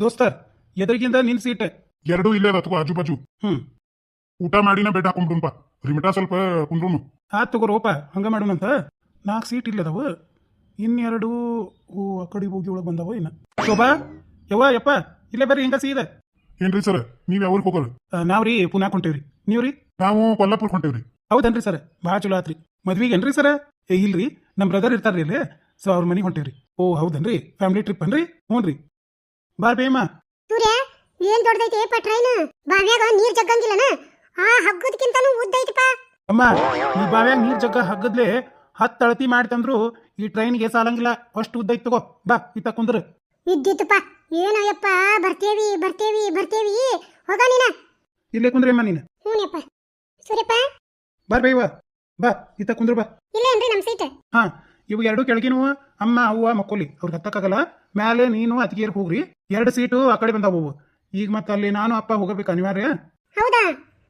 ದೋಸ್ತ ಎದುರಿಗಿಂದ ನಿನ್ ಸೀಟ್. ಎರಡು ಇಲ್ಲೇ ಅದ ತಗೋ ಆಜು ಬಾಜು. ಹ್ಮ್. ಊಟ ಮಾಡಿನ ಬೆಡ್ ಹಾಕೊಂಡ್ಬಿಡುನ್ಪ ರಿಮಿಟಾ ಸ್ವಲ್ಪ ಕುಂಡ್ರುನು ಆತ್ ತಗೋರೋಪ ಹಂಗ ಮಾಡೋಣಂತ. ನಾಲ್ಕು ಸೀಟ್ ಇಲ್ಲದವು. ಇನ್ನೆರಡು ಓ ಆ ಕಡೆ ಹೋಗಿ ಒಳಗೆ ಬಂದವ ಇನ್ನ. ಶೋಭಾ ಯವ್ವ ಯಪ್ಪ ಇಲ್ಲೇ ಬರ್ರಿ ಹಿಂಗ ಸೀದ. ಏನ್ರಿ ಸರ್? ನೀವ್ ಯಾವ್ರಿಗೆ ಹೋಗೋರು? ಆ, ನಾವ್ರಿ ಪುನಾ ಕೊಂಟೇವ್ರಿ ನೀವ್ರಿ? ನಾವು ಕೊಲ್ಲಾಪುರ್ ಹೊಂಟೇವ್ರಿ. ಹೌದನ್ರಿ ಸರ್? ಭಾಳ ಚಲೋ ಆತ್ರಿ. ಮದ್ವಿಗೇನ್ರಿ ಸರ್? ಏ ಇಲ್ರಿ ನಮ್ಮ ಬ್ರದರ್ ಇರ್ತಾರ್ರಿ ಇಲ್ಲಿ. ಸೊ ಅವ್ರ ಮನೆಗೆ ಹೊಂಟೇವ್ರಿ. ಓ ಹೌದನ್ರಿ? ಫ್ಯಾಮಿಲಿ ಟ್ರಿಪ್ ಅನ್ರಿ ಹ್ಞೂ ರೀ ಬಾರ್ ಬೇಮ್ಮ ಸೂರ್ಯ ಏನ್ ದೊಡ್ಡದೈತಿ? ಏಪ ಟ್ರೈನ್. ಬಾವ್ಯಾಗ ನೀರ್ ಜಗ್ಗಂಗಿಲ್ಲನ? ಆ ಹಗ್ಗದ್ಕಿಂತನು ಉದ್ದ ಐತಿಪಾ ಅಮ್ಮ ಈ ಬಾವ್ಯಾಗ ನೀರ್ ಜಗ್ಗ ಹಗ್ಗದ್ಲೆ ಹತ್ತು ಅಳತಿ ಮಾಡ್ತಂದ್ರು ಈ ಟ್ರೈನ್ಗೆ ಸಾಲಂಗಿಲ್ಲ. ಅಷ್ಟು ಉದ್ದ ತಗೋ. ಬಾ ಇತ್ತ ಕುಂದ್ರ. ಇದ್ದಿತ್ತಪ್ಪ ಏನಯ್ಯಪ್ಪ ಬರ್ತೇವಿ ಬರ್ತೇವಿ ಬರ್ತೇವಿ. ಹೋಗ ನೀನ. ಇಲ್ಲೇ ಕುಂದ್ರಮ್ಮ ನೀನು. ಹ್ಞೂನಪ್ಪ ಸೂರ್ಯಪ್ಪ. ಬಾರ್ ಬೇವ ಬಾ ಇತ್ತ ಕುಂದ್ರು ಬಾ. ಇಲ್ಲೇನ್ರಿ ನಮ್ಮ ಸೀಟ್? ಹಾ ಇವು ಎರಡು ಕೆಳಗಿನವು. ಅಮ್ಮ ಅವ್ವ ಮಕ್ಕೋಲಿ ಅವ್ರಿಗೆ ಹತ್ತಕ್ಕಾಗಲ್ಲ ಮ್ಯಾಲೆ ನೀನು ಅತಿಗೇರ್ ಹೋಗ್ರಿ. ಎರಡು ಸೀಟು ಆ ಕಡೆ ಬಂದಾವು ಅವು. ಈಗ ಮತ್ತೆ ಅಲ್ಲಿ ನಾನು ಅಪ್ಪ ಹೋಗಬೇಕು ಅನಿವಾರ್ಯ? ಹೌದಾ?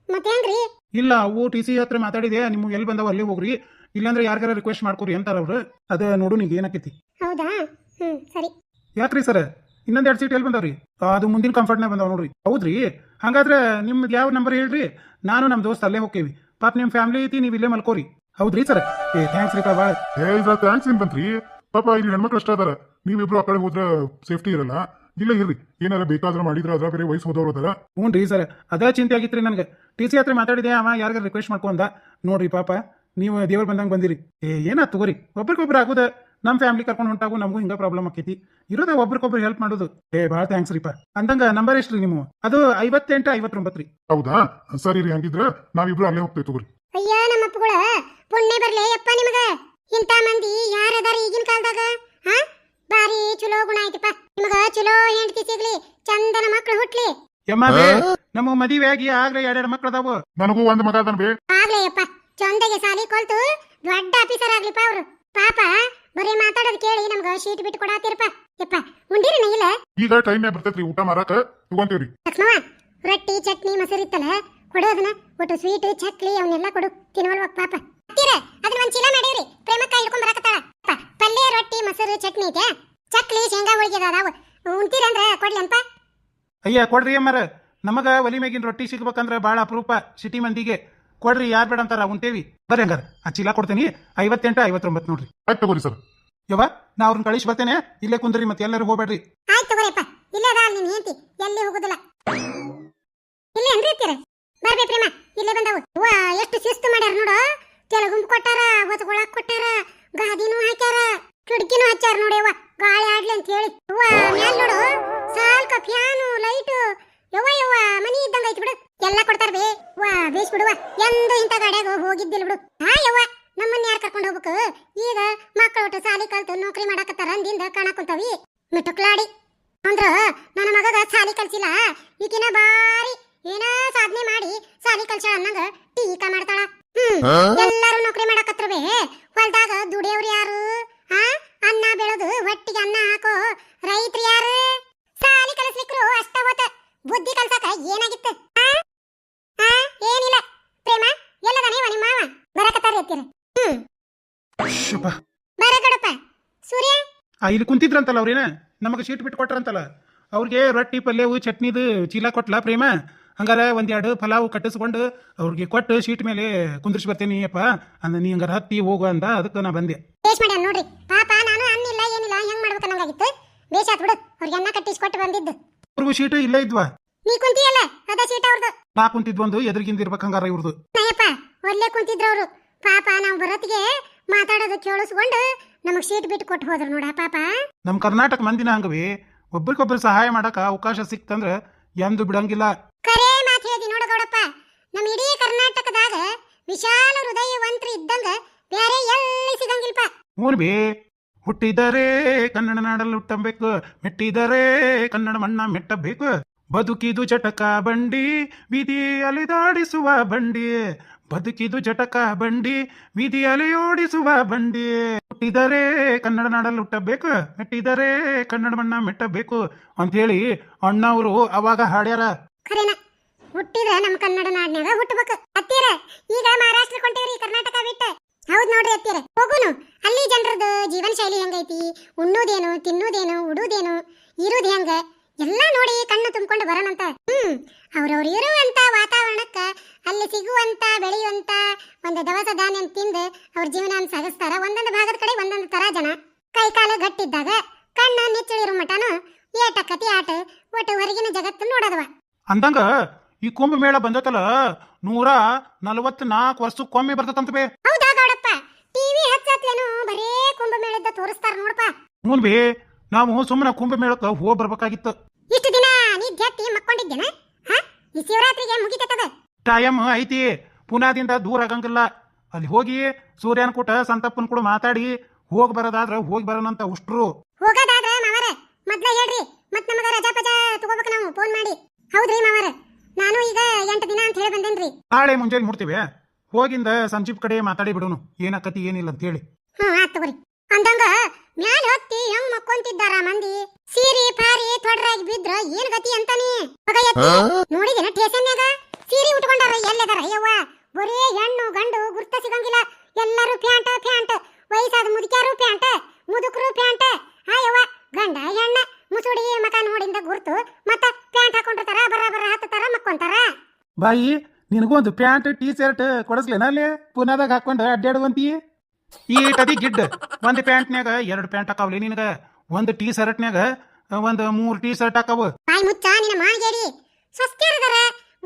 ಮತ್ತೇನ್ರಿ ಇಲ್ಲ ಅವು ಟಿ ಸಿ ಹತ್ರ ಮಾತಾಡಿದೆ. ನಿಮ್ಗೆ ಎಲ್ಲಿ ಬಂದಾವ ಅಲ್ಲಿ ಹೋಗ್ರಿ. ಇಲ್ಲಾಂದ್ರೆ ಯಾರಿಗಾರ ರಿಕ್ವೆಸ್ಟ್ ಮಾಡ್ಕೊರಿ ಅಂತಾರ ಅವ್ರು. ಅದ ನೋಡು ನಿಂಗೆ ಏನಾಕೈತಿ. ಹೌದಾ? ಹ್ಮ್ ಸರಿ. ಯಾಕ್ರಿ ಸರ್? ಇನ್ನೊಂದ್ ಎರಡು ಸೀಟ್ ಎಲ್ಲಿ ಬಂದಾವ್ರಿ? ಅದು ಮುಂದಿನ ಕಂಫರ್ಟ್ನಾಗ ಬಂದಾವ ನೋಡ್ರಿ. ಹೌದ್ರಿ? ಹಂಗಾದ್ರೆ ನಿಮ್ದು ಯಾವ ನಂಬರ್ ಹೇಳ್ರಿ? ನಾನು ನಮ್ಮ ದೋಸ್ತ ಅಲ್ಲೇ ಹೋಗ್ತೀವಿ ಪಾಪ ನಿಮ್ಮ ಫ್ಯಾಮಿಲಿ ಐತಿ ನೀವು ಇಲ್ಲೇ ಮಲ್ಕೋರಿ. ಹೌದ್ರಿ ಸರ್? ಏ ಥ್ಯಾಂಕ್ಸ್ ರೀ ಭಾಳ ಇದ್ರ ಥ್ಯಾಂಕ್ಸ್ ಏನ್ ಬಂತ್ರಿ. ಪಾಪ ಇಲ್ಲಿ ಹೆಣ್ಮಕ್ಳು ಅಷ್ಟ ಅದಾರ ನೀವಿಬ್ರು ಆ ಕಡೆ ಹೋದ್ರ ಸೇಫ್ಟಿ ಇರಲ್ಲ. ಇಲ್ಲ ಇರ್ರಿ. ಏನಾರ ಬೇಕಾದ್ರೆ ಮಾಡಿದ್ರ ಅದ್ರ ಬೇರೆ ವಯಸ್ಸು ಹೋದವ್ರು ಅದಾರ ಹ್ಞೂ ರೀ ಸರ್. ಅದ ಚಿಂತೆ ಆಗಿತ್ರಿ ನನಗೆ. ಟಿ ಸಿ ಹತ್ರ ಮಾತಾಡಿದೆ ಅವ ಯಾರಿಗಾರ ರಿಕ್ವೆಸ್ಟ್ ಮಾಡ್ಕೊಂಡ. ನೋಡ್ರಿ ಪಾಪ ನೀವು ದೇವ್ರು ಬಂದಂಗೆ ಬಂದಿರಿ. ಏ ಏನಾ ತಗೋರಿ? ಒಬ್ರಿಗೊಬ್ರು ಆಗುದ ನಮ್ಮ ಫ್ಯಾಮಿಲಿ ಕರ್ಕೊಂಡು ಹೊಂಟಾಗು ನಮಗೂ ಹಿಂಗ ಪ್ರಾಬ್ಲಮ್ ಆಕೈತಿ. ಇರೋದ ಒಬ್ರಿಗೊಬ್ರು ಹೆಲ್ಪ್ ಮಾಡೋದು. ಏ ಭಾಳ ಥ್ಯಾಂಕ್ಸ್ ಪಾ. ಅಂದಂಗ ನಂಬರ್ ಎಷ್ಟು ರೀ ನೀವು ಅದು ಐವತ್ತೆಂಟು ಐವತ್ತೊಂಬತ್ತು ರೀ. ಹೌದಾ? ಸರಿ ರೀ ಹಂಗಿದ್ರ ನಾವಿಬ್ರು ಅಲ್ಲೇ ಹೋಗ್ತೇವೆ ತಗೋರಿ. ಅಯ್ಯ ನಮ್ಮ ಅಪ್ಪಗಳ ಪುಣ್ಯ ಬರ್ಲಿ. ಅಪ್ಪ ನಿಮಗ. ಇಂಥ ಮಂದಿ ಯಾರದಾರ ಈಗಿನ ಕಾಲದಾಗ ಹಾ ಬಾರಿ ಚಲೋ ಗುಣ ಐತಿಪ್ಪ ನಿಮಗ ಚಲೋ ಹೆಂಡತಿ ಸಿಗ್ಲಿ ಚಂದನ ಮಕ್ಳು ಹುಟ್ಲಿ ಯಮ್ಮ ಬೇ ನಮ್ಮ ಮದುವೆ ಆಗಿ ಆಗ್ಲೇ ಎರಡೆರಡು ಮಕ್ಳು ಅದಾವು ನನಗೂ ಒಂದ್ ಮಗ ಅದನ್ ಬೇ. ಆಗ್ಲೇ ಯಪ್ಪ ಚಂದಗೆ ಸಾಲಿ ಕಲ್ತು ದೊಡ್ಡ ಆಫೀಸರ್ ಆಗ್ಲಿಪ್ಪ ಅವ್ರು. ಪಾಪ ಬರೀ ಮಾತಾಡೋದ್ ಕೇಳಿ ನಮ್ಗ ಶೀಟ್ ಬಿಟ್ಟು ಕೊಡಾತಿರಪ್ಪ. ಯಪ್ಪ ಉಂಡಿರಿ ಇಲ್ಲ? ಈಗ ಟೈಮ್ ಬರ್ತೈತ್ರಿ ಊಟ ಮಾರಾಕ ತಗೊಂತೀವ್ರಿ. ರೊಟ್ಟಿ ಚಟ್ನಿ ಮೊಸರು ಇತ್ತಲ್ಲ ಕೊಡು ಅದನ್ನ ಒಟ್ಟು ಸ್ವೀಟ್ ಚಕ್ಲಿ ಅವನ್ನೆಲ್ಲ ಕೊಡು. ತಿನ್ವಲ್ವ ಪಾಪ. ಹತ್ತಿರ ಅದನ್ನ ಒಂದ್ ಚೀಲ ಮಾಡಿವ್ರಿ. ಪ್ರೇಮಕ್ಕ ಹಿಡ್ಕೊಂಡ್ ಬರಾಕತ್ತಾಳ. ಪಲ್ಲೆ ಪಲ್ಯ ರೊಟ್ಟಿ ಮೊಸರು ಚಟ್ನಿ ಐತೆ. ಚಕ್ಲಿ ಶೇಂಗಾ ಹೋಳಿಗೆ ಅದಾವ. ಉಣ್ತೀರಂದ್ರ ಕೊಡ್ಲನ್ಪ? ಅಯ್ಯ ಕೊಡ್ರಿ ಅಮ್ಮರ. ನಮಗ ಒಲಿ ಮೇಗಿನ ರೊಟ್ಟಿ ಸಿಗ್ಬೇಕಂದ್ರ ಭಾಳ ಅಪರೂಪ. ಸಿಟಿ ಮಂದಿಗೆ. ಕೊಡ್ರಿ ಯಾರು ಬೇಡ ಅಂತಾರ ಉಂಟೇವಿ. ಬರ್ರಿ ಹಂಗಾರ. ಆ ಚೀಲ ಕೊಡ್ತೇನಿ. ಐವತ್ತೆಂಟು ಐವತ್ತೊಂಬತ್ತು ನೋಡ್ರಿ. ಆಯ್ತು ತಗೋರಿ ಸರ್. ಯವ್ವ ನಾ ಅವ್ರನ್ನ ಕಳಿಸಿ ಬರ್ತೇನೆ. ಇಲ್ಲೇ ಕುಂದ್ರಿ ಮತ್ತೆ ಎಲ್ಲರೂ ಹೋಗ್ಬೇಡ್ರಿ. ಆಯ್ತು ತಗೋರಿಪ್ಪ. ಇಲ್ಲೇ ಅದ ನಿನ್ ಹೆಂಡತಿ. ಎಲ್ಲಿ ಹೋಗುದಿಲ್ಲ. ಇಲ್ಲೇ ಏನ್ರಿ ಇರ್ತೀರ ಬರ್ಬೇ ಪ್ರೇಮ ಇಲ್ಲೇ ಬಂದವು. ವಾ ಎಷ್ಟು ಶಿಸ್ತು ಮಾಡ್ಯಾರ ನೋಡು. ಕೆಳಗುಂಬ್ ಕೊಟ್ಟಾರ ಹೊತ್ಗೊಳಕ್ ಕೊಟ್ಟಾರ ಗಾದಿನೂ ಹಾಕ್ಯಾರ ಕಿಟಕಿನೂ ಹಚ್ಚಾರ ನೋಡಿ ಎಂದು ಇಂಥ ಗಾಡ್ಯಾಗ ಹೋಗಿದ್ದಿಲ್ಲ ಬಿಡು. ಹಾ ಯವ್ವ ನಮ್ಮನ್ನ ಯಾರು ಕರ್ಕೊಂಡು ಹೋಗ್ಬೇಕು? ಈಗ ಮಕ್ಕಳು ಒಟ್ಟು ಸಾಲಿ ಕಲ್ತು ನೌಕರಿ ಮಾಡಾಕತ್ತಾರ ಅಂದಿಂದ ಕಾಣಕುಂತಾವಿ ಮಿಟುಕ್ಲಾಡಿ ಅಂದ್ರ ನನ್ನ ಮಗಗ ಸಾಲಿ ಕಲ್ಸಿಲ್ಲ. ಈಕಿನ ಬಾರಿ ಏನ ಸಾಧನೆ ಮಾಡಿ ಸಾಲಿ ಕಲ್ಸ ಅನ್ನಂಗ ಟೀಕಾ ಮಾಡ್ತಾಳ. ಹ್ಮ್ ಎಲ್ಲಾರು ನೌಕರಿ ಮಾಡಾಕತ್ರವೆ ಹೊಲ್ದಾಗ ದುಡಿಯವ್ರು ಯಾರು? ಹಾ ಅನ್ನ ಬೆಳೆದು ಹೊಟ್ಟಿಗೆ ಅನ್ನ ಹಾಕೋ ರೈತರು ಯಾರು? ಸಾಲಿ ಕಲಿಸ್ಲಿಕ್ರು ಅಷ್ಟ ಬುದ್ಧಿ ಕಲ್ಸಕ ಏನಾಗಿತ್ತು? ಏನಿಲ್ಲ ಪ್ರೇಮ ಎಲ್ಲದಾನೆ ನಿಮ್ಮ ಮಾವ ಬರಕತ್ತಾರ ಎತ್ತೀರ ಹ್ಮ್ ಶುಭ ಬರಗಡಪ್ಪ ಸೂರ್ಯ? ಆ ಇಲ್ಲಿ ಕುಂತಿದ್ರಂತಲ್ಲ ಅವ್ರೇನ? ನಮಗೆ ಶೀಟ್ ಬಿಟ್ಟು ಕೊಟ್ರಂತಲ್ಲ ಅವ್ರಿಗೆ ರೊಟ್ಟಿ ಪಲ್ಯವು ಚಟ್ನಿದು ಚೀಲ ಕೊಟ್ಲ ಪ್ರೇಮ. ಹಂಗಾರ ಒಂದೆರಡು ಪಲಾವು ಕಟ್ಟಿಸ್ಕೊಂಡು ಅವ್ರಿಗೆ ಕೊಟ್ಟು ಶೀಟ್ ಮೇಲೆ ಕುಂದ್ರಿಸಿ ಬರ್ತೀನಿ ಅಪ್ಪ ಅಂದ ನೀ ಹಂಗಾರ ಹತ್ತಿ ಹೋಗು ಅಂದ ಅದಕ್ಕೆ ನಾ ಬಂದೆ. ಬೇಸ್ ಮಾಡ್ಯಾನ ನೋಡ್ರಿ. ಪಾಪ ನಾನು ಅನ್ನಿಲ್ಲ ಏನಿಲ್ಲ ಹೆಂಗ್ ಮಾಡ್ಬೇಕು ಅನ್ನಂಗಾಗಿತ್ತು ಬೇಸ್ ಆತ್ ಬಿಡು. ಅವ್ರಿಗೆ ಅನ್ನ ಕಟ್ಟಿಸ್ಕೊಟ್ಟು ಬಂದಿದ್ದು. ಅವ್ರಿಗೂ ಶೀಟ್ ಇಲ್ಲೇ ಇದ್ವಾ? ನೀ ಕುಂತಿಯಲ್ಲ? ಅದ ಸೀಟ್ ಅವ್ರದ್ದು ನಾ ಕುಂತಿದ್ವೊಂದು ಎದುರಿಗಿಂದ ಇರ್ಬೇಕು ಹಂಗಾರ ಇವ್ರದ್ದು ನಯಪ್ಪ ಒಲ್ಲೆ ಕುಂತಿದ್ರು ಅವರು. ಪಾಪ ನಾವು ಬರೋತ್ತಿಗೆ ಮಾತಾಡೋದು ಕೇಳಿಸ್ಕೊಂಡು ನಮಗ್ ಸೀಟ್ ಬಿಟ್ಟು ಕೊಟ್ಟು ಹೋದ್ರು ನೋಡ ಪಾಪ. ನಮ್ಮ ಕರ್ನಾಟಕ ಮಂದಿನ ಹಂಗವಿ ಒಬ್ರಿಗೊಬ್ರು ಸಹಾಯ ಮಾಡಕ ಅವಕಾಶ ಸಿಕ್ತಂದ್ರ ಎಂದು ಬಿಡಂಗಿಲ್ಲ. ಕರೆ ಮಾತು ಹೇಳ್ದಿ ನೋಡ ಗೌಡಪ್ಪ. ನಮ್ಮ ಇಡೀ ಕರ್ನಾಟಕದಾಗ ವಿಶಾಲ ಹೃದಯವಂತರು ಇದ್ದಂಗ ಬೇರೆ ಎಲ್ಲಿ ಸಿಗಂಗಿಲ್ಪ. ಹ್ಞೂ ಬಿ ಹುಟ್ಟಿದರೆ ಕನ್ನಡ ನಾಡಲ್ಲಿ ಹುಟ್ಟಬೇಕು ಮೆಟ್ಟಿದರೆ ಕನ್ನಡ ಮಣ್ಣ ಮೆಟ್ಟಬೇಕು. ಬದುಕಿದು ಚಟಕ ಬಂಡಿ ಬೀದಿ ಅಲಿದಾಡಿಸುವ ಬಂಡಿ. ಬದುಕಿದು ಜಟಕ ಬಂಡಿ, ಬೀದಿ ಅಲೆಯೋಡಿಸುವ ಬಂಡಿ. ಹುಟ್ಟಿದರೆ ಕನ್ನಡ ನಾಡಲ್ಲಿ ಹುಟ್ಟಬೇಕು, ಮೆಟ್ಟಿದರೆ ಕನ್ನಡ ಮಣ್ಣ ಮೆಟ್ಟಬೇಕು ಅಂತೇಳಿ ಅಣ್ಣ ಅವರು ಅವಾಗ ಹಾಡ್ಯಾರ. ಖರೇನ? ಹುಟ್ಟಿದ ನಮ್ಮ ಕನ್ನಡ ನಾಡಿನಾಗ ಹುಟ್ಟಬೇಕು ಹತ್ತಿರ ಈಗ ಮಹಾರಾಷ್ಟ್ರ ಕೊಂಟೇವ್ರಿ ಕರ್ನಾಟಕ ಬಿಟ್ಟು. ಹೌದ್ ನೋಡ್ರಿ ಹತ್ತೀರ ಹೋಗುನು. ಅಲ್ಲಿ ಜನರದ್ದು ಜೀವನ ಶೈಲಿ ಹೆಂಗೈತಿ? ಉಣ್ಣೋದೇನು, ತಿನ್ನೋದೇನು, ಉಡುದೇನು, ಇರೋದು ಹೆಂಗ? ಎಲ್ಲ ನೋಡಿ ಕಣ್ಣು ತುಂಬಿಕೊಂಡು ಬರೋಣಂತ. ಹ್ಮ್ ಅವ್ರವ್ರು ಇರುವಂತ ವಾತಾವರಣಕ್ಕ ಅಲ್ಲಿ ಸಿಗುವಂತ ಬೆಳೆಯುವಂತ ಒಂದು ದವಸ ಧಾನ್ಯ ತಿಂದು ಅವ್ರ ಜೀವನ ಸಾಗಿಸ್ತಾರ. ಒಂದೊಂದು ಭಾಗದ ಕಡೆ ಒಂದೊಂದು ತರ ಜನ. ಕೈ ಕಾಲು ಗಟ್ಟಿದ್ದಾಗ ಕಣ್ಣ ನೆಚ್ಚಳಿರು ಮಟನು ಏಟ ಕತಿ ಆಟ ಒಟ್ಟು ಹೊರಗಿನ ಜಗತ್ತು ನೋಡದವ. ಅಂದಂಗ ಈ ಕುಂಭಮೇಳ ಬಂದತಲ್ಲ ನೂರ ನಲವತ್ನಾಲ್ಕು ವರ್ಷಕ್ಕೊಮ್ಮೆ ಬರ್ತದಂತ ಬೇ. ಹೌದಾ ಗೌಡಪ್ಪ? ಟಿವಿ ಹಚ್ಚತ್ಲೇನು ಬರೇ ಕುಂಭಮೇಳದ ತೋರಿಸ್ತಾರ ನೋಡಪ್ಪ ಹ್ಞೂ ಬೇ. ನಾವು ಸುಮ್ಮನೆ ಕುಂಭಮೇಳಕ್ಕೆ ಹೋಗಿ ಬರ್ಬೇಕಾಗಿತ್ತು. ಇಷ್ಟು ದಿನ ನೀ ಗೆತ್ತಿ ಮಕ್ಕೊಂಡಿದ್ದೇನ? ಹಾ? ಈ ಶಿವರಾತ್ರಿಗೆ ಮುಗಿತದ ಟೈಮ್ ಐತಿ. ಪುನಾದಿಂದ ದೂರ ಆಗಂಗಿಲ್ಲ. ಅಲ್ಲಿ ಹೋಗಿ ಸೂರ್ಯನ ಕೂಟ ಸಂತಪ್ಪನ ಕೂಡ ಮಾತಾಡಿ ಹೋಗಿ ಬರೋದಾದ್ರೆ ಹೋಗಿ ಬರೋಣಂತ ಉಷ್ಟ್ರು ಹೋಗೋದಾದ್ರೆ ಮಾವರ ಮೊದ್ಲ ಹೇಳ್ರಿ. ಮತ್ ನಮಗ ರಜಾ ಪಜಾ ತಗೋಬೇಕು ನಾವು ಫೋನ್ ಮಾಡಿ. ಹೌದ್ರಿ ಮಾವರ ನಾನು ಈಗ ಎಂಟು ದಿನ ಅಂತ ಹೇಳಿ ಬಂದೇನ್ರಿ. ನಾಳೆ ಮುಂಜಾನೆ ಮುಡ್ತೀವಿ ಹೋಗಿಂದ ಸಂಜೀಪ್ ಕಡೆ ಮಾತಾಡಿ ಬಿಡೋನು. ಏನಾಕತಿ ಏನಿಲ್ಲ ಅಂತ ಹೇಳಿ. ಹ್ಮ್ ಆತ್ ತಗೋರಿ. ಅಂದಂಗ ಮ್ಯಾಲ ಹೊತ್ತಿ ಹೆಂಗ್ ಮಕ್ಕೊಂತಿದ್ದಾರ ಮಂದಿ? ಸೀರಿ ಪಾರಿ ತೊಡ್ರಾಗಿ ಬಿದ್ರ ಏನ್ ಗತಿ ಅಂತಾನಿ? ನೋಡಿದೇನ ಟೇಷನ್ಯಾಗ ಸೀರಿ ಉಟ್ಕೊಂಡಾರ ಎಲ್ಲದಾರ? ಅಯ್ಯವ್ವ ಬರೀ ಹೆಣ್ಣು ಗಂಡು ಗುರ್ತ ಸಿಗಂಗಿಲ್ಲ. ಎಲ್ಲರೂ ಪ್ಯಾಂಟ್ ಪ್ಯಾಂಟ್. ವಯಸ್ಸಾದ ಮುದುಕ್ಯಾರು ಪ್ಯಾಂಟ್ ಮುದುಕರು ಪ್ಯಾಂಟ್. ಅಯ್ಯವ್ವ ಗಂಡ ಹೆಣ್ಣ ಮುಸುಡಿ ಮಕ ನೋಡಿಂದ ಗುರ್ತು. ಮತ್ತ ಪ್ಯಾಂಟ್ ಹಾಕೊಂಡಿರ್ತಾರ ಬರ ಬರ ಹತ್ತಾರ ಮಕ್ಕೊಂತಾರ. ಬಾಯಿ ನಿನಗೊಂದು ಒಂದು ಪ್ಯಾಂಟ್ ಟೀ ಶರ್ಟ್ ಕೊಡಿಸ್ಲೇನ ಅಲ್ಲಿ? ಪುನಾದಾಗ ಹಾಕೊಂಡು ಅಡ್ಡಾಡುವಂತಿ ಈ ಅದಿ ಗಿಡ್ಡ. ಒಂದು ಪ್ಯಾಂಟ್ನ್ಯಾಗ ಎರಡು ಪ್ಯಾಂಟ್ ಹಾಕಾವ್ಲಿ ನಿನಗ. ಒಂದು ಟೀ ಶರ್ಟ್ನ್ಯಾಗ ಒಂದು ಮೂರು ಟೀ ಶರ್ಟ್ ಹಾಕಾವ ಬಾಯಿ ಮುಚ್ಚ ನಿನ್ನ ಮಾನ್ಗೇಡಿ ಸ್ವಸ್ಥ್ಯಾರದಾರ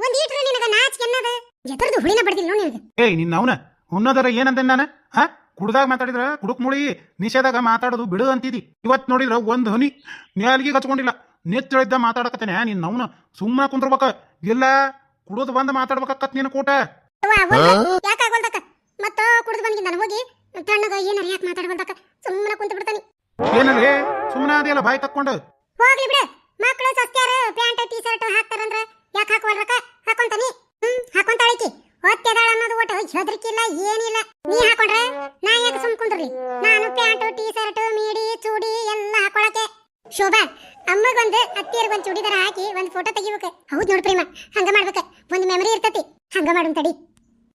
ಒಂದ್ ಈಟ್ರ ನಿನಗ ನಾಚಿಕೆ ಅನ್ನದ ಎದರ್ದು ಹುಳಿನ ಬಡ್ದಿಲ್ಲ ನೋಡಿ ನಿನಗ. ಏಯ್ ನಿನ್ನ ಅವನ. ಉನ್ನೋದರ ಏನಂದೆ ನಾನು? ಹಾ ಕುಡ್ದಾಗ ಮಾತಾಡಿದ್ರ ಕುಡುಕ್ ಮುಳಿ. ನಿಷೇಧಾಗ ಮಾತಾಡೋದು ಬಿಡು ಅಂತಿದಿ. ಇವತ್ ನೋಡಿದ್ರ ಒಂದ್ ಹನಿ. ನ್ಯಾಲ್ಗಿ ಹಚ್ಕೊಂಡಿಲ್ಲ. ನೆಚ್ಚಳಿದ್ದ ಮಾತಾಡಕತ್ತೇನೆ ನಿನ್ನ ಅವ್ನ. ಸುಮ್ಮನೆ ಕುಂದ್ರಬೇಕ. ಇಲ್ಲ ಕುಡೋದು ಬಂದ ಮಾತಾಡ್ಬೇಕಾಕತ್ ನಿನ್ನ ಕೂಟ. ಯಾಕಾಗೋಲ್ದಕ್ಕ ಮತ್ತ ಕುಡಿದು ನಾನು ಹೋಗಿ ತಣ್ಣಗ ಏನಾರ ಯಾಕೆ ಮಾತಾಡ್ಬೋದಕ್ಕ ಸುಮ್ಮನೆ ಕುಂತ ಬಿಡ್ತಾನೆ ಏನಲ್ಲಿ ಸುಮ್ಮನೆ ಅದೆಲ್ಲ ಬಾಯಿ ತಕ್ಕೊಂಡು? ಹೋಗ್ಲಿ ಬಿಡು. ಮಕ್ಕಳು ಸಸ್ತ್ಯಾರ ಪ್ಯಾಂಟ್ ಟೀ ಶರ್ಟ್ ಹಾಕ್ತಾರಂದ್ರ ಯಾಕೆ ಹಾಕುವಲ್ರಕ್ಕ ಹಾಕೊಂತಾನಿ. ಹ್ಮ್ ಹಾಕೊಂತಾಳಿಕಿ ಹೊತ್ತೆದಾಳ ಅನ್ನೋದು ಒಟ್ಟು ಹೆದರಿಕಿಲ್ಲ ಏನಿಲ್ಲ. ನೀ ಹಾಕೊಂಡ್ರೆ ನಾ ಯಾಕೆ ಸುಮ್ ಕುಂದ್ರಿ? ನಾನು ಪ್ಯಾಂಟ್ ಟೀ ಶರ್ಟ್ ಮೀಡಿ ಚೂಡಿ ಎಲ್ಲ ಹಾಕೊಳಕ್ಕೆ. ಶೋಭಾ ಅಮ್ಮಗೊಂದು ಅತ್ತಿಯರ್ಗೊಂದು ಚೂಡಿದಾರ ಹಾಕಿ ಒಂದು ಫೋಟೋ ತೆಗಿಬೇಕು. ಹೌದ್ ನೋಡ್ ಪ್ರೇಮ. ಹಂಗ ಮಾಡ್ಬೇಕು. ಒಂದು ಮೆಮರಿ ಇರ್ತತಿ. ಹಂಗ ಮಾಡೋಣ ತಡಿ.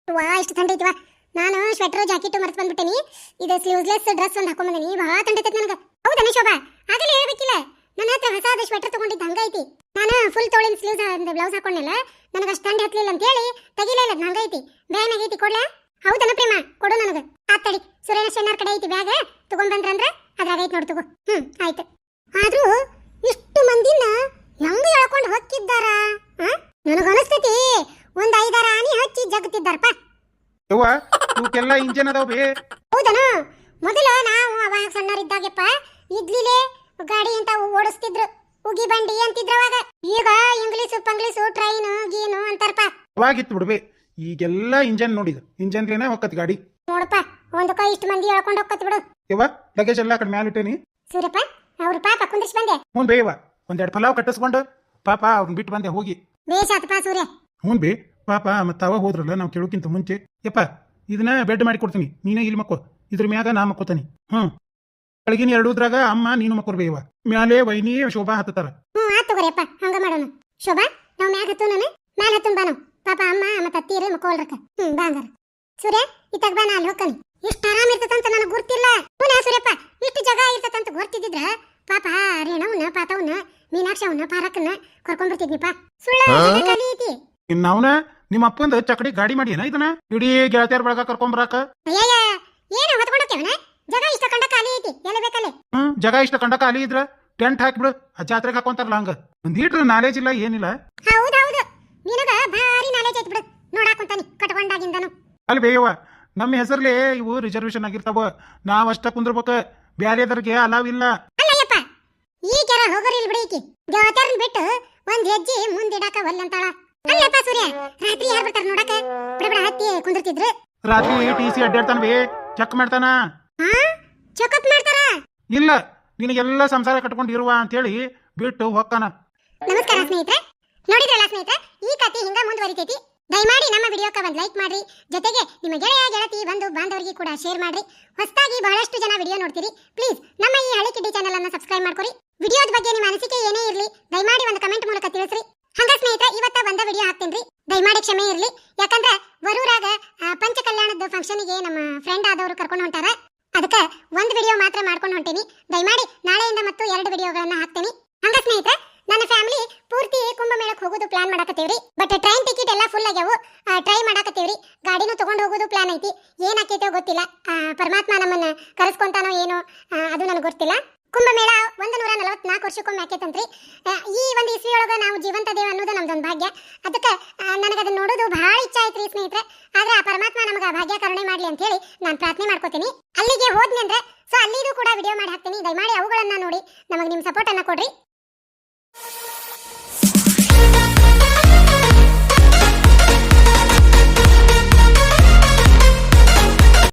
ವಾ ಇಷ್ಟು ಥಂಡ ಐತಿವಾ ನಾನು ಸ್ವೆಟರ್ ಜಾಕೆಟ್ ಮರ್ತು ಬಂದ್ಬಿಟ್ಟೇನಿ. ಇದು ಸ್ಲೀವ್ಲೆಸ್ ಡ್ರೆಸ್ ಒಂದು ಹಾಕೊಂಡ್ ಬಂದೀನಿ ಬಹಳ ಐತೈತಿ ನನಗೆ. ಹೌದಾ ಶೋಭಾ ಆಗಲೇ ಹೇಳ್ಬೇಕಿಲ್ಲ. ನನ್ನ ಹತ್ರ ಹೊಸಾದ ಸ್ವೆಟರ್ ತಗೊಂಡಿದ್ದು ಹಂಗೈತಿ ನಾನು ಫುಲ್ ತೋಳಿನ ಸ್ಲೀವ್ಸ್ ಅಂದ್ರೆ ಬ್ಲೌಸ್ ಹಾಕೊಂಡಲ್ಲ ನನಗೆ ಅಷ್ಟು ಥಂಡ ಹತ್ಲಿಲ್ಲ ಅಂತ ಹೇಳಿ ತೆಗಿಲೇ ಇಲ್ಲ. ಹಂಗೈತಿ ಬ್ಯಾಗ್ ಆಗೈತಿ ಕೊಡ್ಲಾ? ಹೌದನ ಪ್ರೇಮ? ಕೊಡು ನನಗೆ. ಆತಡಿ ಸುರೇಶ ಶೆನ್ನಾರ್ ಕಡೆ ಐತಿ ಬ್ಯಾಗ್. ತಗೊಂಡ್ಬಂದ್ರಂದ್ರ ಅಂದ್ರೆ ಅದಾಗೈತಿ ನೋಡ್ ತಗೋ. ಹ್ಮ್, ಆಯ್ತು. ಆದ್ರೂ ಇಷ್ಟು ಮಂದಿನ ಹೆಂಗ್ ಎಳ್ಕೊಂಡು ಹೊಕ್ಕಿದ್ದಾರ ನನಗನಿಸ್ತೈತಿ ಒಂದು ಐದಾರ ಆನಿ ಹಚ್ಚಿ ಜಗತ್ತಿದ್ದಾರಪ್ಪ ಯವ್ವ ಇವಕ್ಕೆಲ್ಲ ಇಂಜನ್ ಅದಾವ ಬೇ. ಹೌದನ? ಮೊದಲ ನಾವು ಅವಾಗ ಸಣ್ಣರಿದ್ದಾಗೆಪ್ಪ ಇದ್ಲಿಲೆ ಗಾಡಿ ಅಂತ ಓಡಿಸ್ತಿದ್ರು. ಉಗಿ ಬಂಡಿ ಅಂತಿದ್ರವಾಗ ಈಗ ಇಂಗ್ಲೀಷು ಪಂಗ್ಲೀಷು ಟ್ರೈನು ಗೀನು ಅಂತಾರಪ್ಪ. ಅವಾಗಿತ್ತು ಬಿಡ್ಬೇ ಈಗೆಲ್ಲ ಇಂಜನ್ ನೋಡಿದ. ಇಂಜನ್ಲೇನೆ ಹೊಕ್ಕತ್ ಗಾಡಿ. ನೋಡಪ್ಪ ಒಂದು ಕೈ ಇಷ್ಟು ಮಂದಿ ಹೇಳ್ಕೊಂಡು ಹೋಗ್ಕತ್ ಬಿಡು. ಯವ್ವ ಲಗೇಜ್ ಎಲ್ಲ ಕಡೆ ಮ್ಯಾಲ ಇಟ್ಟೇನಿ. ಸೂರ್ಯಪ್ಪ ಅವ್ರ ಪಾಪ ಕುಂದ್ರಿಸ್ ಬಂದೆ. ಹ್ಞೂ ಬೇ ಯವ್ವ ಒಂದೆರಡು ಪಲಾವ್ ಕಟ್ಟಿಸ್ಕೊಂಡು ಪಾಪ ಅವ್ರನ್ನ ಬಿಟ್ಟು ಬಂದೆ ಹೋಗಿ. ಬೇಷಾತಪ್ಪ ಸೂರ್ಯ. ಹ್ಞೂ ಬೇ. ಪಾಪ ಮತ್ತೆ ಅವ ಹೋದ್ರಲ್ಲ ನಾವು ಕೇಳೋಕ್ಕಿಂತ ಮುಂಚೆ ಯಪ್ಪ ಇದನ್ನ ಬೆಡ್ ಮಾಡಿ ಕೊಡ್ತೀನಿ ನೀನೇ ಇಲ್ಲಿ ಮಕ್ಕೋ ಇದ್ರ ಮ್ಯಾಗ ನಾ ಮಕ್ಕೋತೀನಿ. ಹ್ಞೂ ಬೆಳಗಿನ ಎರಡೂದ್ರಾಗ ಅಮ್ಮ ನೀನು ಮಕ್ಕೊರ್ಬೇವ ಮ್ಯಾಲೆ ವೈನಿ ಶೋಭಾ ಹತ್ತಾರ ಹ್ಞೂ ಆತ್ ತಗೋರಿಯಪ್ಪ ಹಂಗ ಮಾಡೋಣ ಶೋಭಾ ನಾವು ಮ್ಯಾಗ ಹತ್ತು ನಾನು? ಮ್ಯಾಲ ಹತ್ತು ಬಾ ನಾವು. ಪಾಪ ಅಮ್ಮ ಮತ್ತೆ ಅತ್ತೀರು ಮಕ್ಕೋಳ್ರಕ್ಕ. ಹ್ಮ್ ಬಾ ಹಂಗಾರ. ಸೂರ್ಯ ಇತ್ತಾಗ ಬಾ ನಾ ಅಲ್ಲಿ ಹೋಗ್ತಾನೆ ಎಷ್ಟು ಆರಾಮ ಇರ್ತದಂತ ನನಗೆ ಗುರ್ತಿಲ್ಲ ಹ್ಞೂ ಸೂರ್ಯಪ್ಪ ಇಷ್ಟು ಜಾಗ ಇರ್ತದಂತ ಗೊತ್ತಿದ್ದಿದ್ರ ಪಾಪ ರೇಣವನ್ನ ಪಾತವನ್ನ ಮೀನಾಕ್ಷವನ್ನ ಪಾರಕ್ಕನ್ನ ಕರ್ಕೊಂಡ್ಬರ್ತಿದ್ನಿಪ್ಪ ಸುಳ್ಳ ಜಾಗ ಖಾಲಿ ಐತಿ ನಾವ್ನ ನಿಮ್ಮ ಅಪ್ಪಂದ ಚಕಡಿ ಗಾಡಿ ಮಾಡಿ ಏನ ಇದನ್ನ? ಇಡೀ ಗೆಳತಿಯರ್ ಬಳಗ ಕರ್ಕೊಂಬರಾಕ ಜಗ ಏನು ಹೊತ್ಕೊಂಡೋಗ್ತೇವನ ಜಾಗ ಇಷ್ಟ ಕಂಡ ಖಾಲಿ ಐತಿ ಎಲ್ಲ ಬೇಕಲ್ಲೇ? ಹ್ಮ್ ಜಾಗ ಇಷ್ಟ ಕಂಡ ಖಾಲಿ ಇದ್ರ ಟೆಂಟ್ ಹಾಕ್ಬಿಡು ಆ ಜಾತ್ರೆಗೆ ಹಾಕೊಂತಾರಲ್ಲ ಹಂಗ. ಒಂದ್ ಈಟ್ರ ನಾಲೇಜ್ ಇಲ್ಲ ಏನಿಲ್ಲ. ಹೌದು ಹೌದು. ನಿನಗ ಭಾರಿ ನಾಲೆಜ್ ಐತಿ ಬಿಡು. ನೋಡಾಕೊಂತಾನಿ ಕಟ್ಕೊಂಡಾಗಿಂದನು. ಅಲ್ಲಿ ಬೇಯವ ನಮ್ಮ ಹೆಸರ್ಲಿ ಇವು ರಿಸರ್ವೇಶನ್ ಆಗಿರ್ತಾವ. ನಾವ್ ಅಷ್ಟ ಕುಂದ್ರಬೇಕ ಬ್ಯಾರೆದರ್ಗೆ ಅಲಾವ್ ಇಲ್ಲ. ಅಲ್ಲಯ್ಯಪ್ಪ ಈ ಕೆರ ಹೋಗರಿ ಇಲ್ಲಿ ಬಿಡೈತಿ ಗೆಳತಿಯರನ್ ಬಿಟ್ಟು ಒಂದ್ ಹೆಜ್ಜೆ ಮುಂದಿಡಾಕ ಒಲ್ಲಂತಾಳ ಅಲ್ಲಪ್ಪ ಸೂರ್ಯ ರಾತ್ರಿ ಯಾರು ಬರ್ತಾರ ನೋಡಕ ಬಿಡ ಬಿಡ ಹತ್ತಿ ಕುಂದಿರ್ತಿದ್ರು. ರಾತ್ರಿ ಟಿ ಸಿ ಅಡ್ಡಾಡ್ತಾನ ಬೇ ಚೆಕ್ ಮಾಡ್ತಾನ? ಹಾ ಚೆಕಪ್ ಮಾಡ್ತಾರ? ಇಲ್ಲ ನಿನಗೆಲ್ಲ ಸಂಸಾರ ಕಟ್ಕೊಂಡಿರೋ ಅಂತ ಹೇಳಿ ಬಿಟ್ಟು ಹೊಕ್ಕಾನ ನಮಸ್ಕಾರ ಸ್ನೇಹಿತರೆ. ನೋಡಿದ್ರಲ್ಲ ಸ್ನೇಹಿತರೆ ಈ ಕತೆ ಹಿಂಗ ಮುಂದುವರಿತೈತಿ. ದಯಮಾಡಿ ನಮ್ಮ ವಿಡಿಯೋಕ್ಕೆ ಒಂದು ಲೈಕ್ ಮಾಡ್ರಿ. ಜೊತೆಗೆ ನಿಮ್ಮ ಗೆಳೆಯ ಗೆಳತಿ ಬಂಧು ಬಾಂಧವರಿಗೆ ಕೂಡ ಶೇರ್ ಮಾಡ್ರಿ. ಹೊಸದಾಗಿ ಬಹಳಷ್ಟು ಜನ ವಿಡಿಯೋ ನೋಡ್ತೀರಿ. ಪ್ಲೀಸ್ ನಮ್ಮ ಈ ಹಳೆ ಕಿಡ್ಡಿ ಚಾನಲ್ ಅನ್ನು ಸಬ್ಸ್ಕ್ರೈಬ್ ಮಾಡ್ಕೊರಿ. ವಿಡಿಯೋದ ಬಗ್ಗೆ ನಿಮ್ಮ ಅನಿಸಿಕೆ ಏನೇ ಇರಲಿ ದಯಮಾಡಿ ಒಂದು ಕಮೆಂಟ್ ಮೂಲಕ ತಿಳಿಸ್ರಿ. ಹಂಗ ಸ್ನೇಹಿತರೆ, ಇವತ್ತ ಬಂದ ವಿಡಿಯೋ ಹಾಕ್ತೇನ್ರಿ. ದಯಮಾಡಿ ಕ್ಷಮೆ ಇರಲಿ. ಯಾಕಂದ್ರ ವರೂರಾಗ ಪಂಚ ಕಲ್ಯಾಣದ ಫಂಕ್ಷನ್ಗೆ ನಮ್ಮ ಫ್ರೆಂಡ್ ಆದವರು ಕರ್ಕೊಂಡು ಹೊಂಟಾರ. ಅದಕ್ಕೆ ಒಂದು ವಿಡಿಯೋ ಮಾತ್ರ ಮಾಡ್ಕೊಂಡು ಹೊಂಟೀನಿ. ದಯಮಾಡಿ ನಾಳೆಯಿಂದ ಮತ್ತು ಎರಡು ವಿಡಿಯೋಗಳನ್ನ ಹಾಕ್ತೇನೆ. ನನಗೆ ಅದನ್ನ ನೋಡೋದು ಬಹಳ ಇಚ್ಛೆ ಐತ್ರಿ ಸ್ನೇಹಿತರೆ. ಆದ್ರೆ ಆ ಪರಮಾತ್ಮ ನಮಗೆ ಭಾಗ್ಯ ಕರುಣೆ ಮಾಡಲಿ ಅಂತ ಹೇಳಿ ನಾನು ಪ್ರಾರ್ಥನೆ ಮಾಡ್ಕೋತೀನಿ. ಅಲ್ಲಿಗೆ ಹೋದ್ನಿ ಅಂದ್ರೆ ಸೊ ಅಲ್ಲಿದು ಕೂಡ ವಿಡಿಯೋ ಮಾಡಿ ಹಾಕ್ತೀನಿ. ದಯಮಾಡಿ ಅವುಗಳನ್ನ ನೋಡಿ, ನಮಗೆ ನಿಮ್ಮ ಸಪೋರ್ಟ್ ಅನ್ನ ಕೊಡ್ರಿ.